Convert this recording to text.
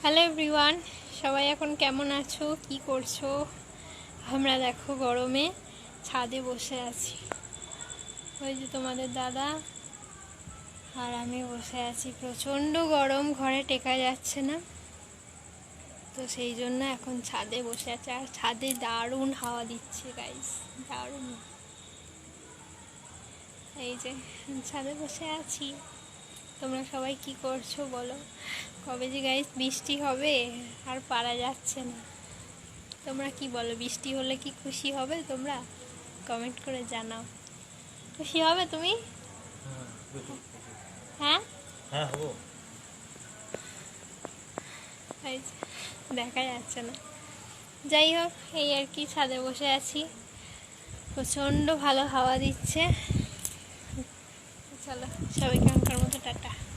Hello everyone সবাই এখন কেমন আছো? কি করছ? আমরা দেখো গরমে ছাদে বসে আছি। ওই যে তোমাদের দাদা আর আমি বসে আছি। প্রচণ্ড গরম, ঘরে টেকা যাচ্ছে না। তো সেই জন্য এখন ছাদে বসে আছে। আর ছাদে দারুণ হাওয়া দিচ্ছে গাইস দারুণ। এই যে, ছাদে বসে আছি। তোমরা সবাই কি করছ বলো? কবে যে গাইস বৃষ্টি হবে আর পারা যাচ্ছে না। তোমরা কি বলো বৃষ্টি হলে কি খুশি হবে তোমরা? কমেন্ট করে জানাও। খুশি হবে তুমি? হ্যাঁ? হ্যাঁ দেখা যাচ্ছে না। যাই হোক এই আর কি ছাদে বসে আছি। প্রচণ্ড ভালো হাওয়া দিচ্ছে। চলো সবাইকে আমি acá.